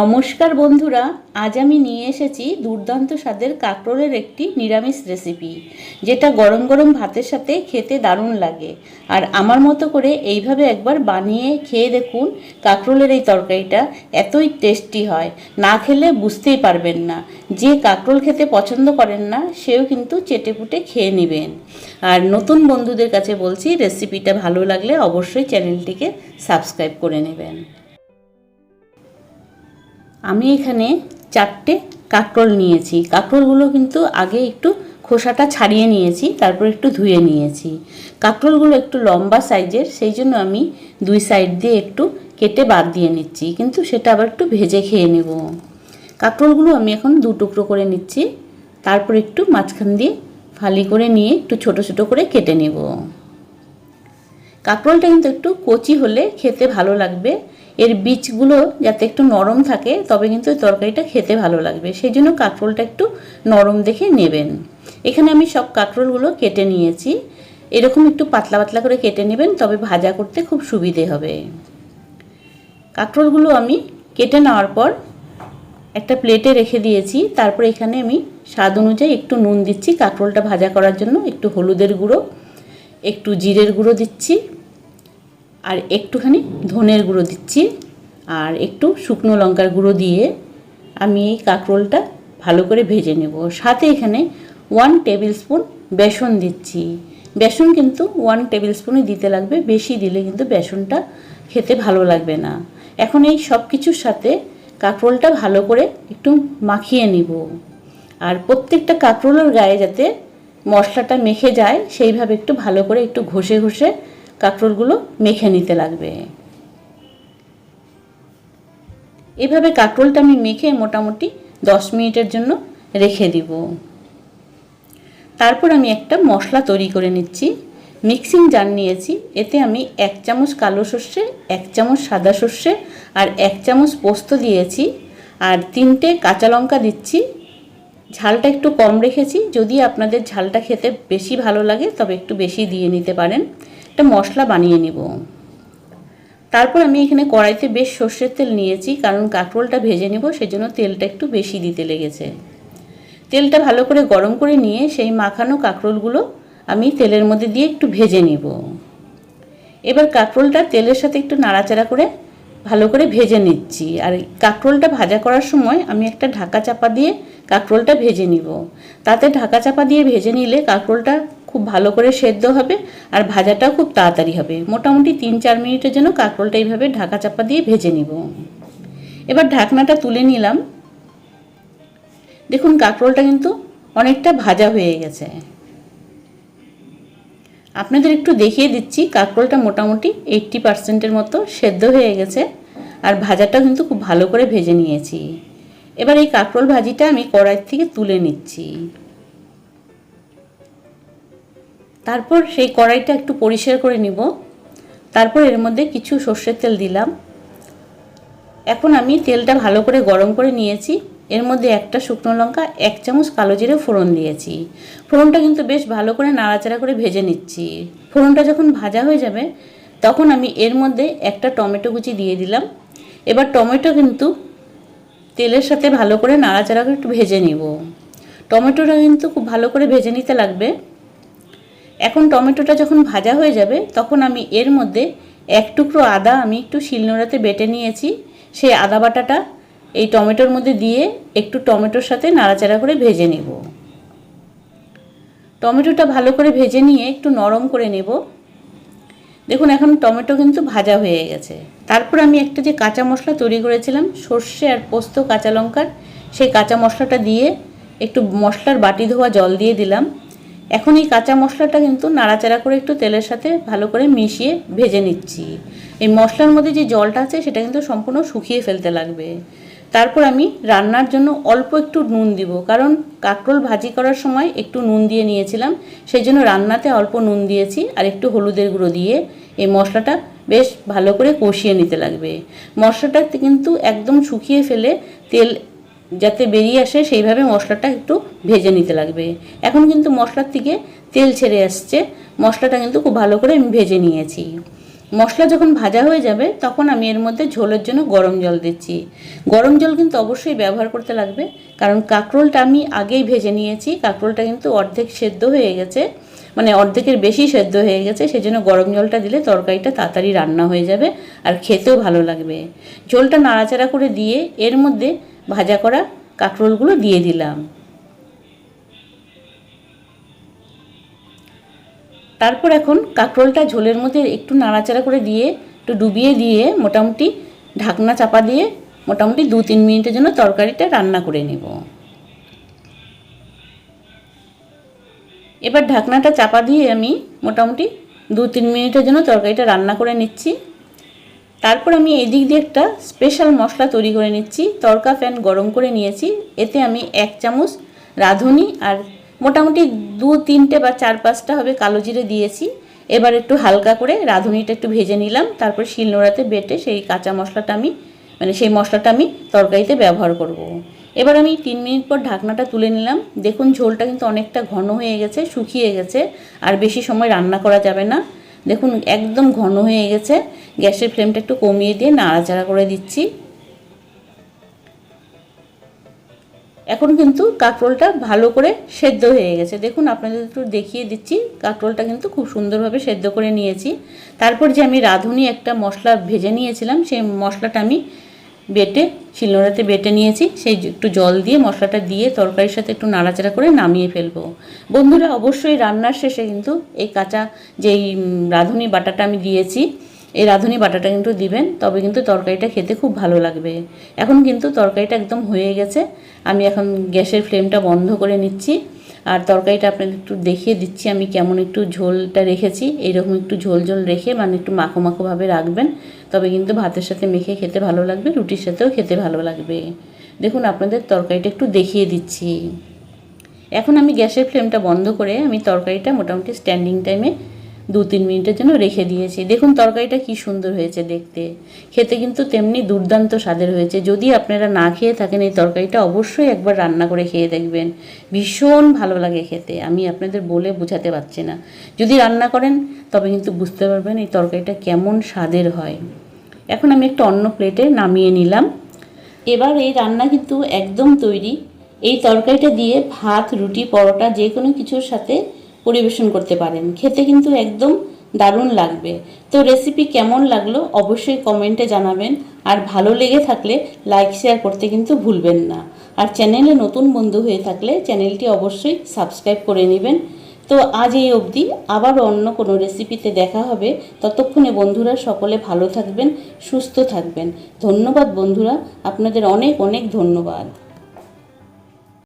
নমস্কার বন্ধুরা, আজ আমি নিয়ে এসেছি দুর্দান্ত স্বাদের কাঁকরোলের একটি নিরামিষ রেসিপি যেটা গরম গরম ভাতের সাথে খেতে দারুণ লাগে। আর আমার মতো করে এইভাবে একবার বানিয়ে খেয়ে দেখুন কাঁকরোলের এই তরকারিটা, এতই টেস্টি হয়। না খেলে বুঝতেই পারবেন না। যে কাঁকরোল খেতে পছন্দ করেন না, সেও কিন্তু চেটেপুটে খেয়ে নেবেন। আর নতুন বন্ধুদের কাছে বলছি রেসিপিটা ভালো লাগলে অবশ্যই চ্যানেলটিকে সাবস্ক্রাইব করে নেবেন। আমি এখানে চারটে কাঁকরোল নিয়েছি। কাঁকরোলগুলো কিন্তু আগে একটু খোসাটা ছাড়িয়ে নিয়েছি, তারপর একটু ধুয়ে নিয়েছি। কাঁকরোলগুলো একটু লম্বা সাইজের, সেই জন্য আমি দুই সাইড দিয়ে একটু কেটে বাদ দিয়ে নিচ্ছি, কিন্তু সেটা আবার একটু ভেজে খেয়ে নেব। কাঁকরোলগুলো আমি এখন দু টুকরো করে নিচ্ছি, তারপর একটু মাঝখান দিয়ে ফালি করে নিয়ে একটু ছোট ছোট করে কেটে নেব। কাঁকরোলটা কিন্তু একটু কচি হলে খেতে ভালো লাগবে এর বীজগুলো যাতে একটু নরম থাকে, তবে কিন্তু ওই তরকারিটা খেতে ভালো লাগবে। সেই জন্য কাঁকরোলটা একটু নরম দেখে নেবেন। এখানে আমি সব কাঁকরোলগুলো কেটে নিয়েছি। এরকম একটু পাতলা পাতলা করে কেটে নেবেন, তবে ভাজা করতে খুব সুবিধে হবে। কাঁকরোলগুলো আমি কেটে নেওয়ার পর একটা প্লেটে রেখে দিয়েছি। তারপর এখানে আমি স্বাদ অনুযায়ী একটু নুন দিচ্ছি। কাঁকরোলটা ভাজা করার জন্য একটু হলুদের গুঁড়ো, একটু জিরের গুঁড়ো দিচ্ছি। আর একটুখানি ধনের গুঁড়ো দিচ্ছি আর একটু শুকনো লঙ্কার গুঁড়ো দিয়ে আমি এই কাঁকরোলটা ভালো করে ভেজে নেব। সাথে এখানে ওয়ান টেবিল স্পুন বেসন দিচ্ছি। বেসন কিন্তু ওয়ান টেবিল স্পুনই দিতে লাগবে, বেশি দিলে কিন্তু বেসনটা খেতে ভালো লাগবে না। এখন এই সব কিছুর সাথে কাঁকরোলটা ভালো করে একটু মাখিয়ে নিব। আর প্রত্যেকটা কাঁকরোলের গায়ে যাতে মশলাটা মেখে যায়, সেইভাবে একটু ভালো করে একটু ঘষে ঘষে কাঁকরোলগুলো মেখে নিতে লাগবে। এভাবে কাঁকরোলটা আমি মেখে মোটামুটি দশ মিনিটের জন্য রেখে দিব। তারপর আমি একটা মশলা তৈরি করে নিচ্ছি। মিক্সিং জার নিয়েছি। এতে আমি এক চামচ কালো সর্ষে, এক চামচ সাদা সর্ষে আর এক চামচ পোস্ত দিয়েছি আর তিনটে কাঁচা লঙ্কা দিচ্ছি। ঝালটা একটু কম রেখেছি। যদি আপনাদের ঝালটা খেতে বেশি ভালো লাগে তবে একটু বেশি দিয়ে নিতে পারেন। একটা মশলা বানিয়ে নেব। তারপর আমি এখানে কড়াইতে বেশ সর্ষের তেল নিয়েছি, কারণ কাঁকরোলটা ভেজে নেব, সেজন্য তেলটা একটু বেশি দিতে লেগেছে। তেলটা ভালো করে গরম করে নিয়ে সেই মাখানো কাঁকরোলগুলো আমি তেলের মধ্যে দিয়ে একটু ভেজে নেব। এবার কাঁকরোলটা তেলের সাথে একটু নাড়াচাড়া করে ভালো করে ভেজে নিচ্ছি। আর কাঁকরোলটা ভাজা করার সময় আমি একটা ঢাকা চাপা দিয়ে কাঁকরোলটা ভেজে নিব। তাতে ঢাকা চাপা দিয়ে ভেজে নিলে কাঁকরোলটা খুব ভালো করে সেদ্ধ হবে আর ভাজাটাও খুব তাড়াতাড়ি হবে। মোটামুটি তিন চার মিনিটের জন্য কাঁকরোলটা এইভাবে ঢাকা চাপা দিয়ে ভেজে নিব। এবার ঢাকনাটা তুলে নিলাম। দেখুন কাঁকরোলটা কিন্তু অনেকটা ভাজা হয়ে গেছে। আপনাদের একটু দেখিয়ে দিচ্ছি, কাঁকরোলটা মোটামুটি এইট্টি পার্সেন্টের মতো সেদ্ধ হয়ে গেছে আর ভাজাটা কিন্তু খুব ভালো করে ভেজে নিয়েছি। এবার এই কাঁকরোল ভাজিটা আমি কড়াইয়ের থেকে তুলে নিচ্ছি। তারপর সেই কড়াইটা একটু পরিষ্কার করে নিব। তারপর এর মধ্যে কিছু সর্ষের তেল দিলাম। এখন আমি তেলটা ভালো করে গরম করে নিয়েছি। এর মধ্যে একটা শুকনো লঙ্কা, এক চামচ কালো জিরে ফোড়ন দিয়েছি। ফোড়নটা কিন্তু বেশ ভালো করে নাড়াচাড়া করে ভেজে নিচ্ছি। ফোড়নটা যখন ভাজা হয়ে যাবে, তখন আমি এর মধ্যে একটা টমেটো কুচি দিয়ে দিলাম। এবার টমেটো কিন্তু তেলের সাথে ভালো করে নাড়াচাড়া করে একটু ভেজে নিব। টমেটোটা কিন্তু খুব ভালো করে ভেজে নিতে লাগবে। এখন টমেটোটা যখন ভাজা হয়ে যাবে, তখন আমি এর মধ্যে এক টুকরো আদা আমি একটু শিলনোড়াতে বেটে নিয়েছি। সেই আদা বাটাটা এই টমেটোর মধ্যে দিয়ে একটু টমেটোর সাথে নাড়াচাড়া করে ভেজে নেব। টমেটোটা ভালো করে ভেজে নিয়ে একটু নরম করে নেব। দেখুন, এখন টমেটো কিন্তু ভাজা হয়ে গেছে। তারপর আমি একটা যে কাঁচা মশলা তৈরি করেছিলাম, সর্ষে আর পোস্ত কাঁচা লঙ্কার, সেই কাঁচা মশলাটা দিয়ে একটু মশলার বাটি ধোয়া জল দিয়ে দিলাম। এখন এই কাঁচা মশলাটা কিন্তু নাড়াচাড়া করে একটু তেলের সাথে ভালো করে মিশিয়ে ভেজে নিচ্ছি। এই মশলার মধ্যে যে জলটা আছে, সেটা কিন্তু সম্পূর্ণ শুকিয়ে ফেলতে লাগবে। তারপর আমি রান্নার জন্য অল্প একটু নুন দিব, কারণ কাঁকরোল ভাজি করার সময় একটু নুন দিয়ে নিয়েছিলাম। সেই জন্য রান্নাতে অল্প নুন দিয়েছি আর একটু হলুদের গুঁড়ো দিয়ে এই মশলাটা বেশ ভালো করে কষিয়ে নিতে লাগবে। মশলাটা কিন্তু একদম শুকিয়ে ফেলে তেল যাতে বেরিয়ে আসে, সেইভাবে মশলাটা একটু ভেজে নিতে লাগবে। এখন কিন্তু মশলার থেকে তেল ছেড়ে আসছে। মশলাটা কিন্তু খুব ভালো করে আমি ভেজে নিয়েছি। মশলা যখন ভাজা হয়ে যাবে, তখন আমি এর মধ্যে ঝোলের জন্য গরম জল দিচ্ছি। গরম জল কিন্তু অবশ্যই ব্যবহার করতে লাগবে, কারণ কাঁকরোলটা আমি আগেই ভেজে নিয়েছি। কাঁকরোলটা কিন্তু অর্ধেক সেদ্ধ হয়ে গেছে মানে অর্ধেকের বেশি সেদ্ধ হয়ে গেছে, সেজন্য গরম জলটা দিলে তরকারিটা তাড়াতাড়ি রান্না হয়ে যাবে আর খেতেও ভালো লাগবে। ঝোলটা নাড়াচাড়া করে দিয়ে এর মধ্যে ভাজা করা কাঁকরোলগুলো দিয়ে দিলাম। তারপর এখন কাঁকরোলটা ঝোলের মধ্যে একটু নাড়াচাড়া করে দিয়ে, একটু ডুবিয়ে দিয়ে মোটামুটি ঢাকনা চাপা দিয়ে মোটামুটি দু তিন মিনিটের জন্য তরকারিটা রান্না করে নেব। এবার ঢাকনাটা চাপা দিয়ে আমি মোটামুটি দু তিন মিনিটের জন্য তরকারিটা রান্না করে নিচ্ছি। তারপর আমি এদিক দিয়ে একটা স্পেশাল মশলা তৈরি করে নিচ্ছি। তরকা ফ্যান গরম করে নিয়েছি। এতে আমি এক চামচ রাঁধুনি আর মোটামুটি দু, তিনটে বা চার পাঁচটা হবে কালো জিরে দিয়েছি। এবার একটু হালকা করে রাঁধুনিটা একটু ভেজে নিলাম। তারপর শিলনোড়াতে বেটে সেই কাঁচা মশলাটা আমি মানে সেই মশলাটা আমি তরকারিতে ব্যবহার করব। এবার আমি তিন মিনিট পর ঢাকনাটা তুলে নিলাম। দেখুন ঝোলটা কিন্তু অনেকটা ঘন হয়ে গেছে, শুকিয়ে গেছে। আর বেশি সময় রান্না করা যাবে না। দেখুন, একদম ঘন হয়ে গেছে। গ্যাসের ফ্লেমটা একটু কমিয়ে দিয়ে নাড়াচাড়া করে দিচ্ছি। এখন কিন্তু কাঁকরোলটা ভালো করে সেদ্ধ হয়ে গেছে। দেখুন, আপনাদের একটু দেখিয়ে দিচ্ছি, কাঁকরোলটা কিন্তু খুব সুন্দরভাবে সেদ্ধ করে নিয়েছি। তারপর যে আমি রাঁধুনি একটা মশলা ভেজে নিয়েছিলাম, সেই মশলাটা আমি বেটে শিলনোড়াতে বেটে নিয়েছি, সেই একটু জল দিয়ে, মশলাটা দিয়ে তরকারির সাথে একটু নাড়াচাড়া করে নামিয়ে ফেলব। বন্ধুরা, অবশ্যই রান্নার শেষে কিন্তু এই কাঁচা যেই রাঁধুনি বাটাটা আমি দিয়েছি, এই রাঁধুনি বাটাটা কিন্তু দিবেন, তবে কিন্তু তরকারিটা খেতে খুব ভালো লাগবে। এখন কিন্তু তরকারিটা একদম হয়ে গেছে, আমি এখন গ্যাসের ফ্লেমটা বন্ধ করে নিচ্ছি, আর তরকারিটা আপনাদের একটু দেখিয়ে দিচ্ছি, আমি কেমন একটু ঝোলটা রেখেছি, এইরকম একটু ঝোল ঝোল রেখে মানে একটু মাখো মাখোভাবে রাখবেন তবে কিন্তু ভাতের সাথে মেখে খেতে ভালো লাগবে, রুটির সাথেও খেতে ভালো লাগবে। দেখুন, আপনাদের তরকারিটা একটু দেখিয়ে দিচ্ছি। এখন আমি গ্যাসের ফ্লেমটা বন্ধ করে আমি তরকারিটা মোটামুটি স্ট্যান্ডিং টাইমে দু তিন মিনিটের জন্য রেখে দিয়েছি। দেখুন, তরকারিটা কি সুন্দর হয়েছে দেখতে। খেতে কিন্তু তেমনি দুর্দান্ত স্বাদের হয়েছে। যদি আপনারা না খেয়ে থাকেন এই তরকারিটা, অবশ্যই একবার রান্না করে খেয়ে দেখবেন। ভীষণ ভালো লাগে খেতে। আমি আপনাদের বলে বোঝাতে পারছি না। যদি রান্না করেন, তবে কিন্তু বুঝতে পারবেন এই তরকারিটা কেমন স্বাদের হয়। এখন আমি একটা অন্য প্লেটে নামিয়ে নিলাম। এবার এই রান্না কিন্তু একদম তৈরি। এই তরকারিটা দিয়ে ভাত, রুটি, পরোটা যে কোনো কিছুর সাথে পরিবেশন করতে পারেন। খেতে কিন্তু একদম দারুণ লাগবে। তো রেসিপি কেমন লাগল অবশ্যই কমেন্টে জানাবেন। আর ভালো লেগে থাকলে লাইক শেয়ার করতে কিন্তু ভুলবেন না। আর চ্যানেলে নতুন বন্ধু হয়ে থাকলে চ্যানেলটি অবশ্যই সাবস্ক্রাইব করে নেবেন। তো আজ এই অবধি আবার অন্য কোনো রেসিপিতে দেখা হবে। ততক্ষণে বন্ধুরা সকলে ভালো থাকবেন, সুস্থ থাকবেন। ধন্যবাদ বন্ধুরা, আপনাদের অনেক অনেক ধন্যবাদ।